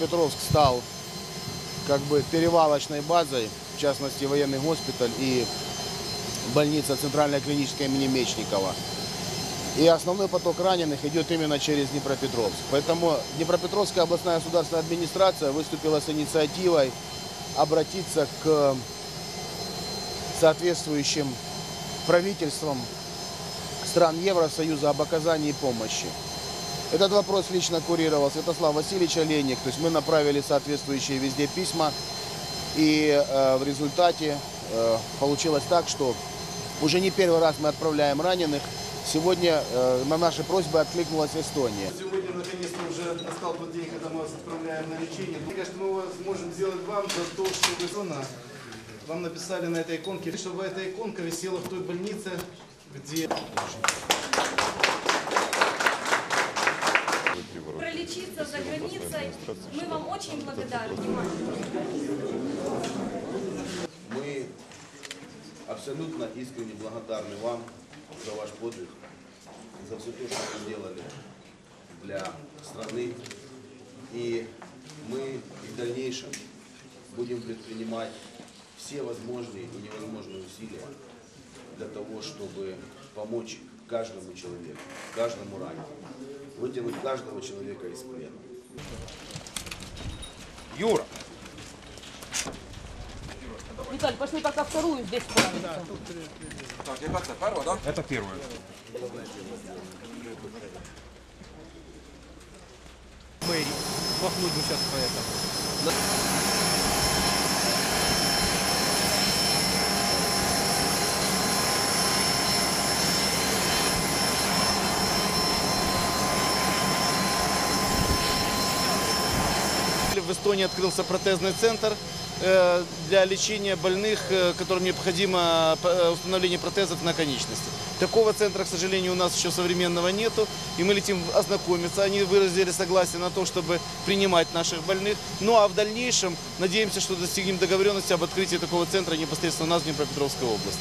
Днепропетровск стал как бы перевалочной базой, в частности военный госпиталь и больница Центральная клиническая имени Мечникова. И основной поток раненых идет именно через Днепропетровск. Поэтому Днепропетровская областная государственная администрация выступила с инициативой обратиться к соответствующим правительствам стран Евросоюза об оказании помощи. Этот вопрос лично курировал Святослав Васильевич Олейник. То есть мы направили соответствующие везде письма. И э, в результате э, получилось так, что уже не первый раз мы отправляем раненых. Сегодня э, на наши просьбы откликнулась Эстония. Сегодня наконец-то уже настал тот день, когда мы вас отправляем на лечение. Мне кажется, мы вас сможем сделать вам за то, что вы зона. Вам написали на этой иконке, чтобы эта иконка висела в той больнице, где пролечиться за границей. Мы вам очень благодарны. Мы абсолютно искренне благодарны вам за ваш подвиг, за все то, что вы сделали для страны. И мы в дальнейшем будем предпринимать все возможные и невозможные усилия для того, чтобы помочь каждому человеку, каждому раненому, вытянуть каждого человека из плена. Юра, Виталь, пошли пока вторую здесь справимся. так, це перша, да? Это первая. мэрии. Махнуть бы сейчас по в Эстонии открылся протезный центр э, для лечения больных, э, которым необходимо э, установление протезов на конечности. Такого центра, к сожалению, у нас еще современного нету, и мы летим ознакомиться. Они выразили согласие на то, чтобы принимать наших больных. Ну а в дальнейшем надеемся, что достигнем договоренности об открытии такого центра непосредственно у нас в Днепропетровской области.